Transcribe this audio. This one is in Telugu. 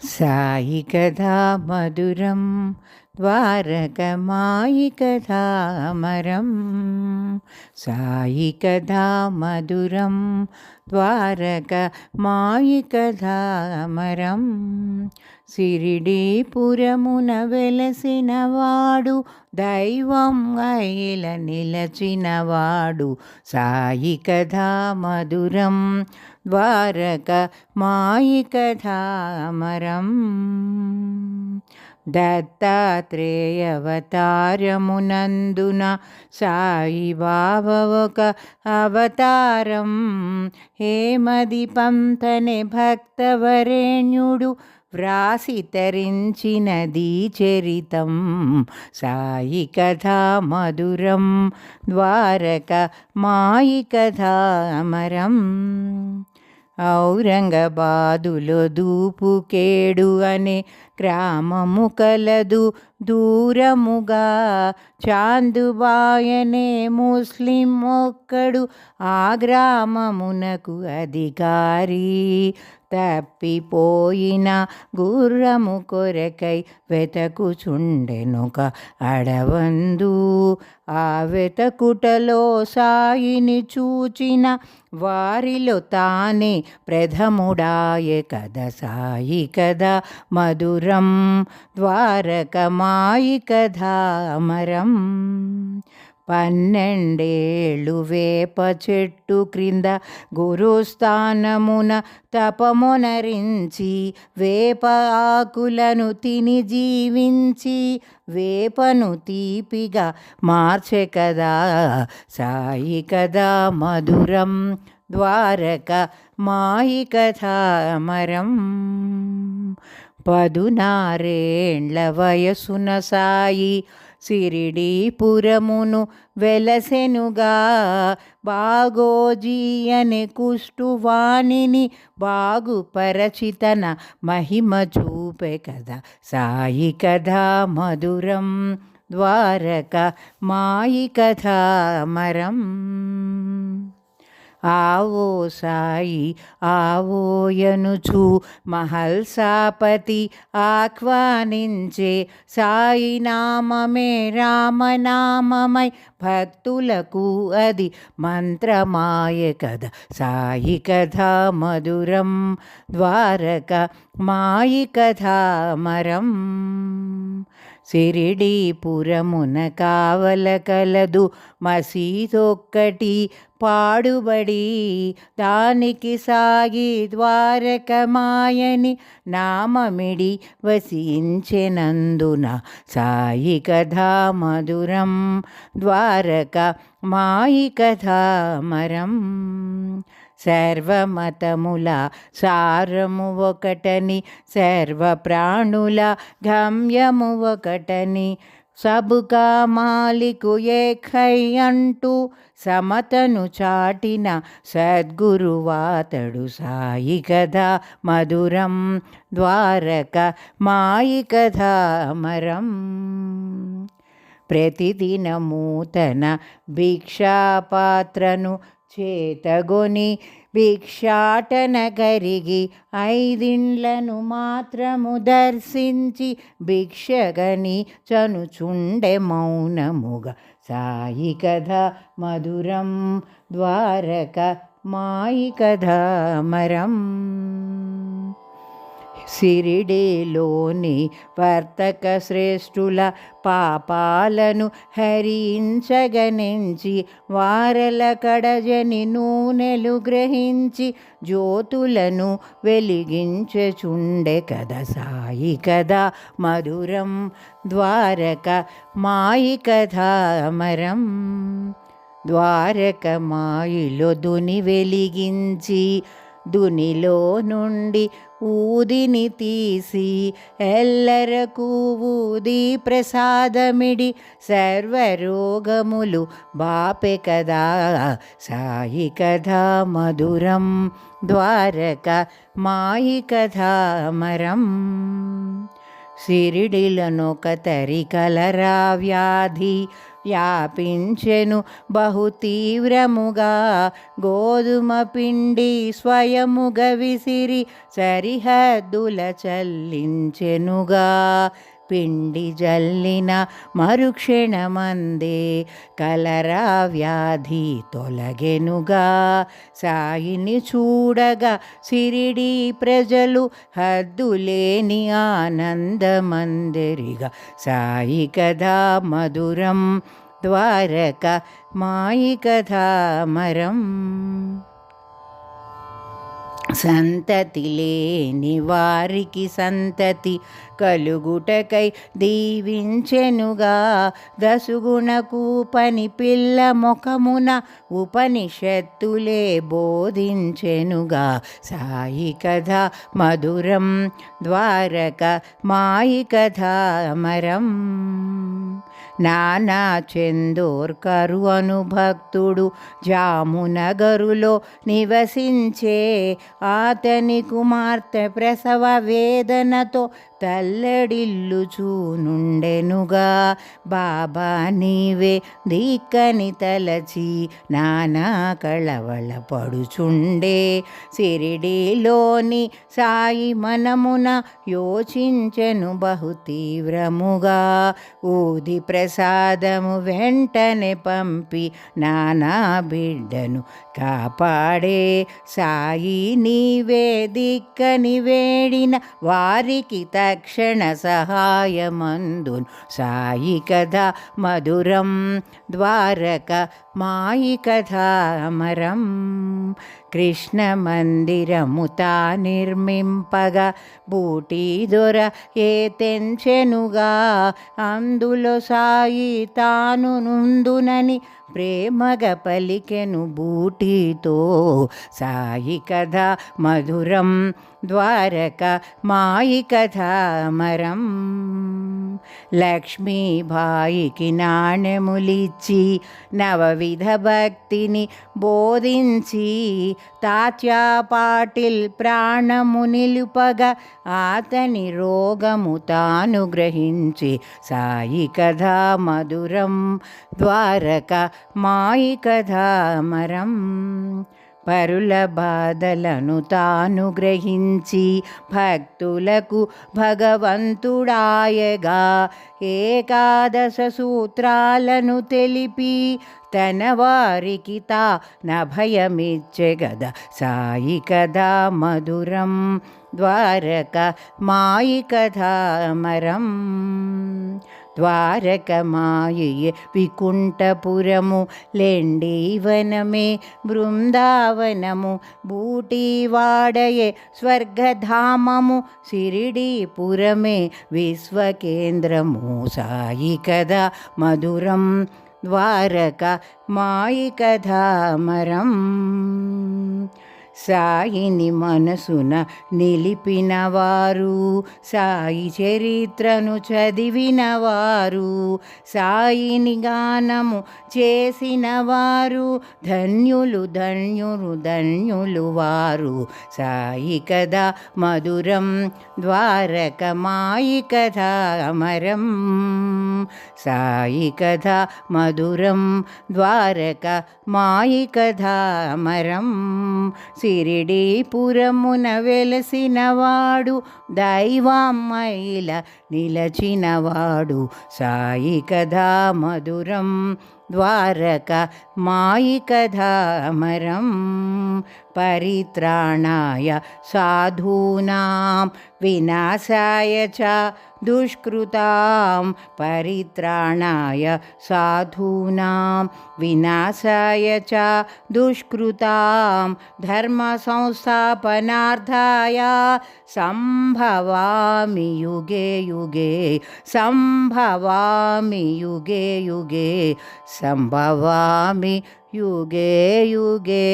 సాయి కథా మధురం ద్వారకమాయి కథామరం సాయి కథా మధురం ద్వారకమాయి కథామరం సిరిడీపురమున వెలసినవాడు దైవం ఐల నిలచినవాడు సాయి కథా మధురం ద్వారక మాయి కథామరం దత్తాత్రేయవతారమునందున సాయి ఒక అవతారం. హేమది పంతనే భక్తవరేణ్యుడు వ్రాసి తరించినది చరితం. సాయి కథా మధురం ద్వారక మాయి కథామరం ఔరంగబాదులో దూపుకేడు అనే గ్రామము కలదు. దూరముగా చాందుబాయనే ముస్లిం ఒక్కడు ఆ గ్రామమునకు అధికారి. తప్పిపోయిన గుర్రము కొరకై వెతకుచుండెనుక అడవందు. ఆ వెతకుటలో సాయిని చూచిన వారిలో తానే ప్రథముడాయ కద సాయి కదా మధురం ద్వారకమా కథామరం పన్నెండేళ్ళు వేప చెట్టు క్రింద గురుస్థానమున తపమునరించి వేప ఆకులను తిని జీవించి వేపను తీపిగా మార్చే కదా సాయి కదా మధురం. ద్వారక మాయి కథామరం పదునారేండ్ల వయసున సాయి సిరిడీపురమును వెలసెనుగా బాగోజీ అనే కుష్టువాణిని బాగుపరచితన మహిమ చూపే కదా సాయి కథా మధురం ద్వారక మాయి కథామరం ఆవో సాయి ఆవోయనుచు మహల్సాపతి ఆహ్వానించే సాయి నామమే రామనామమై భక్తులకు అది మంత్రమాయ కథ. సాయి కథ మధురం ద్వారక మాయి కథామరం సిరిడీపురమున కావల కలదు మసీదొక్కటి పాడుబడి. దానికి సాగి ద్వారకమాయని నామమిడి వసించెనందున సాయి కథా మధురం. ద్వారక మాయి కథామరం సర్వమతముల సారము ఒకటని సర్వ ప్రాణుల గమ్యము ఒకటని. సబుకా మాలికు ఏఖై అంటూ సమతను చాటిన సద్గురువాతడు సాయి కథ మధురం ద్వారక మాయి కథామరం ప్రతిదినమూతన భిక్షాపాత్రను చేతగొని భిక్షాటన కరిగి ఐదిండ్లను మాత్రము దర్శించి భిక్షగని చనుచుండె మౌనముగా. సాయి కథ మధురం ద్వారక మాయి కథామరం సిరిడేలోని వర్తక శ్రేష్ఠుల పాపాలను హరించగనించి వారల కడజని నూనెలు గ్రహించి జ్యోతులను వెలిగించుచుండె కథ సాయి కథ మధురం ద్వారక మాయి కథామరం ద్వారకమాయిలో దుని వెలిగించి దునిలో నుండి ఊదిని తీసి ఎల్లరకు ఊది ప్రసాదమిడి సర్వరోగములు బాపె కదా. సాయి కథా మధురం ద్వారక మాయి కథామరం సిరిడిలనొక తరి కలరా వ్యాధి వ్యాపించెను బహు తీవ్రముగా గోధుమ పిండి స్వయముగ విసిరి సరిహద్దుల చల్లించెనుగా. పిండి జల్లిన మరుక్షణమందే కలరా వ్యాధి తొలగెనుగా. సాయిని చూడగా సిరిడి ప్రజలు హద్దులేని ఆనందమందరిగా. సాయి కదా మధురం ద్వారక మాయి కథామరం సంతతి లేని వారికి సంతతి కలుగుటకై దీవించెనుగా. దసుగుణకు పని పిల్ల ముఖమున ఉపనిషత్తులే బోధించెనుగా. సాయి కథ మధురం ద్వారక మాయి కథామరం నానా చెందోర్కరు అనుభక్తుడు జామునగరులో నివసించే అతని కుమార్తె ప్రసవ వేదనతో తల్లడిల్లుచూనుండెనుగా. బాబా నీవే దిక్కని తలచి నానా కళవళ పడుచుండే. సిరిడిలోని సాయి మనమున యోచించెను బహు తీవ్రముగా ఊది ప్రసాదము వెంటనే పంపి నానా బిడ్డను కాపాడే. సాయి నీవే దిక్కని వేడిన వారికి తల తక్షణ సహాయమందున్ సాయి కథ మధురం ద్వారక మాయి కథామరం కృష్ణ మందిరము తా నిర్మింపగా బూటీ దొర ఏ తెంచెనుగా? అందులో సాయి తాను నుందునని ప్రేమగ పలికెను బూటీతో. సాయి కథ మధురం ద్వారక మాయి కథామరం లక్ష్మీబాయికి నాణెములిచ్చి నవవిధ భక్తిని బోధించి తాత్యా పాటిల్ ప్రాణము నిలుపగా అతని రోగము తాను గ్రహించి సాయి కథా మధురం ద్వారక మాయి కథామరం పరుల బాధలను తాను గ్రహించి భక్తులకు భగవంతుడాయగా. ఏకాదశ సూత్రాలను తెలిపి తన వారికి తా నభయమిచ్చే గద సాయి కదా మధురం ద్వారక మాయి కథామరం ద్వారకమాయే వికుంఠపురము లెండీవనమే బృందావనము బూటీవాడయే స్వర్గధామము సిరిడీపురమే విశ్వకేంద్రము సాయి కదా మధురం ద్వారక మాయి కథామరం సాయిని మనసున నిలిపినవారు సాయి చరిత్రను చదివినవారు సాయిని గానము చేసినవారు ధన్యులు ధన్యులు ధన్యులు వారు. సాయి కదా మధురం ద్వారక మాయి అమరం. సాయి కథ మధురం ద్వారక మాయి కథా అమరం. సిరిడీపురమున వెలసినవాడు దైవమ్మైల నిలచినవాడు సాయి కథా మధురం ద్వారక మాయి కథామరం పరిత్రాణాయ సాధూనాం వినాశాయ చ దుష్కృతాం పరిత్రాణాయ సాధూనాం వినాశాయ చ దుష్కృతాం ధర్మ సంస్థాపనార్థాయ సంభవామి యుగే युगे सम्भवामि युगे युगे सम्भवामि युगे युगे